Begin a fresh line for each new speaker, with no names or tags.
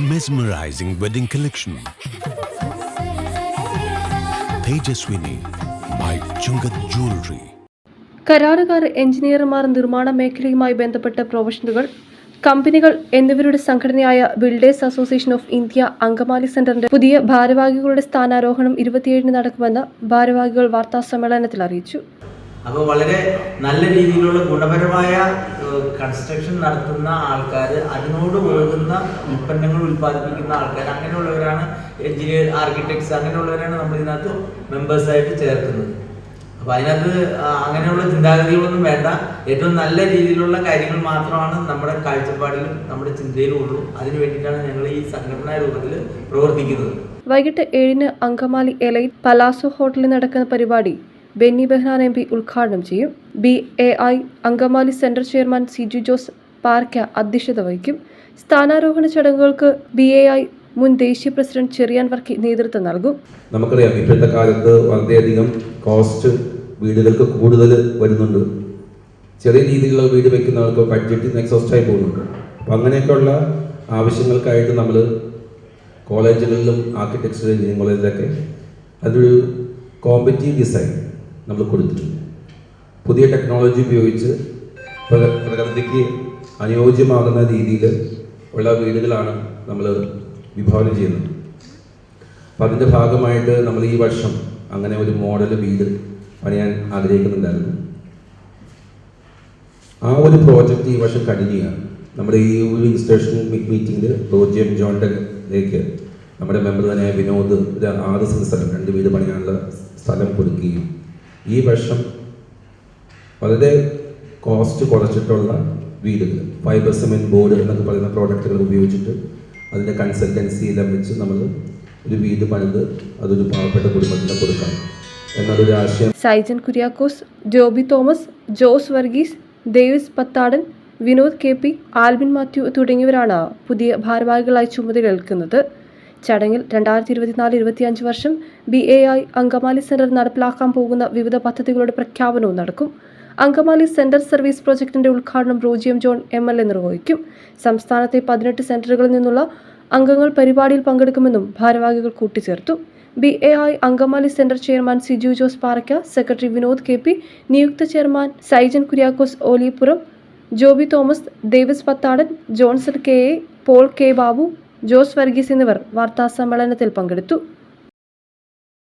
mesmerizing wedding collection Tejaswini by Chungath jewellery
കരാറുകാർ എഞ്ചിനീയർമാർ നിർമ്മാണ മേഖലയുമായി ബന്ധപ്പെട്ട പ്രൊഫഷണലുകൾ കമ്പനികൾ എന്നിവരുടെ സംഘടനയായ builders association of India Angamaly സെന്ററിന്റെ പുതിയ ഭാരവാഹികളുടെ സ്ഥാനാരോഹണം ഇരുപത്തിയേഴിന് നടക്കുമെന്ന് ഭാരവാഹികൾ വാർത്താ സമ്മേളനത്തിൽ അറിയിച്ചു.
അപ്പോൾ വളരെ നല്ല രീതിയിലുള്ള ഗുണപരമായ കൺസ്ട്രക്ഷൻ നടത്തുന്ന ആൾക്കാർ അതിനോട് ഒഴുകുന്ന ഉൽപ്പന്നങ്ങൾ ഉൽപ്പാദിപ്പിക്കുന്ന ആൾക്കാർ അങ്ങനെയുള്ളവരാണ് എഞ്ചിനീയർ ആർക്കിടെക്ട്സ് അങ്ങനെയുള്ളവരാണ് നമ്മൾ ഇതിനകത്ത് മെമ്പേഴ്സായിട്ട് ചേർക്കുന്നത്. അപ്പോൾ അതിനകത്ത് അങ്ങനെയുള്ള ചിന്താഗതികളൊന്നും വേണ്ട. ഏറ്റവും നല്ല രീതിയിലുള്ള കാര്യങ്ങൾ മാത്രമാണ് നമ്മുടെ കാഴ്ചപ്പാടിലും നമ്മുടെ ചിന്തയിലും ഉള്ളൂ അതിന് വേണ്ടിയിട്ടാണ് ഞങ്ങൾ ഈ സംഘടനാ രൂപത്തിൽ പ്രവർത്തിക്കുന്നത്.
വൈകിട്ട് ഏഴിന് അങ്കമാലി എലൈറ്റ് പലാസോ ഹോട്ടലിൽ നടക്കുന്ന പരിപാടി ബെന്നി ബെഹ്നാൻ എം പി ഉദ്ഘാടനം ചെയ്യും. B A I Angamaly central chairman Siju Jose Parakka അധ്യക്ഷത വഹിക്കും. സ്ഥാനാരോഹണ ചടങ്ങുകൾക്ക് ബി എ ഐ മുൻ ദേശീയ പ്രസിഡന്റ് ചെറിയാൻ വർക്കി നേതൃത്വം നൽകും.
നമുക്കറിയാം ഇപ്പോഴത്തെ കാലത്ത് വളരെയധികം കോസ്റ്റ് വീടുകൾക്ക് കൂടുതൽ വരുന്നുണ്ട്. ചെറിയ രീതിയിലുള്ള വീട് വെക്കുന്നവർക്ക് ബഡ്ജറ്റിൽ നിന്ന് എക്സോസ്റ്റായി പോകുന്നുണ്ട്. അപ്പം അങ്ങനെയൊക്കെയുള്ള ആവശ്യങ്ങൾക്കായിട്ട് നമ്മൾ കോളേജുകളിലും ആർക്കിടെക്ചർ എഞ്ചിനീയറിംഗ് കോളേജിലൊക്കെ അതൊരു കോമ്പറ്റീവ് ഡിസൈൻ നമ്മൾ കൊടുത്തിട്ടുണ്ട്. പുതിയ ടെക്നോളജി ഉപയോഗിച്ച് പ്ര- പ്രകൃതിക്ക് അനുയോജ്യമാകുന്ന രീതിയിൽ ഉള്ള വീടുകളാണ് നമ്മൾ വിഭാവനം ചെയ്യുന്നത്. അപ്പം അതിന്റെ ഭാഗമായിട്ട് നമ്മൾ ഈ വർഷം അങ്ങനെ ഒരു മോഡൽ വീട് പണിയാൻ ആഗ്രഹിക്കുന്നുണ്ടായിരുന്നു. ആ ഒരു പ്രോജക്റ്റ് ഈ വർഷം കണ്ടിന്യൂ നമ്മുടെ ഈ ഒരു ഇൻസ്റ്റേഷൻ മീറ്റിംഗിൽ റോജി എം ജോണിലേക്ക് നമ്മുടെ മെമ്പർ തന്നെ വിനോദ് ഒരു ആറ് സെൻസർ രണ്ട് വീട് പണിയാനുള്ള സ്ഥലം കൊടുക്കുകയും ഈ വർഷം വളരെ കോസ്റ്റ് കുറച്ചിട്ടുള്ള വീടുകൾ. ഫൈബർ സിമെന്റ് ബോർഡ് എന്നൊക്കെ പറയുന്ന പ്രോഡക്റ്റുകൾ ഉപയോഗിച്ചിട്ട് അതിന്റെ കൺസൾട്ടൻസി എല്ലാം വെച്ച് നമ്മൾ ഒരു വീട് പണിത് അതൊരു പാവപ്പെട്ട കുടുംബത്തിന് കൊടുക്കാം. എന്നൊരു ആശയം
സൈജൻ കുര്യാക്കോസ് ജോബി തോമസ് ജോസ് വർഗീസ് ദേവിസ് പത്താടൻ വിനോദ് കെ പി ആൽബിൻ മാത്യു തുടങ്ങിയവരാണ് പുതിയ ഭാരവാഹികളായി ചുമതലയേൽക്കുന്നത് ചടങ്ങിൽ രണ്ടായിരത്തി ഇരുപത്തിനാല് ഇരുപത്തിയഞ്ച് വർഷം B A I Angamaly centre നടപ്പിലാക്കാൻ പോകുന്ന വിവിധ പദ്ധതികളുടെ പ്രഖ്യാപനവും നടക്കും. അങ്കമാലി സെന്റർ സർവീസ് പ്രോജക്ടിന്റെ ഉദ്ഘാടനം Roji M John M L A നിർവഹിക്കും. സംസ്ഥാനത്തെ പതിനെട്ട് സെന്ററുകളിൽ നിന്നുള്ള അംഗങ്ങൾ പരിപാടിയിൽ പങ്കെടുക്കുമെന്നും ഭാരവാഹികൾ കൂട്ടിച്ചേർത്തു. B A I Angamaly centre chairman Siju Jose Parakka secretary Vinod K P നിയുക്ത chairman Saijan Kuriakose Oliyapuram Joby Thomas Davis Pathadan Johnson K A Paul K Babu Jose Varghese എന്നിവർ വാർത്താസമ്മേളനത്തിൽ പങ്കെടുത്തു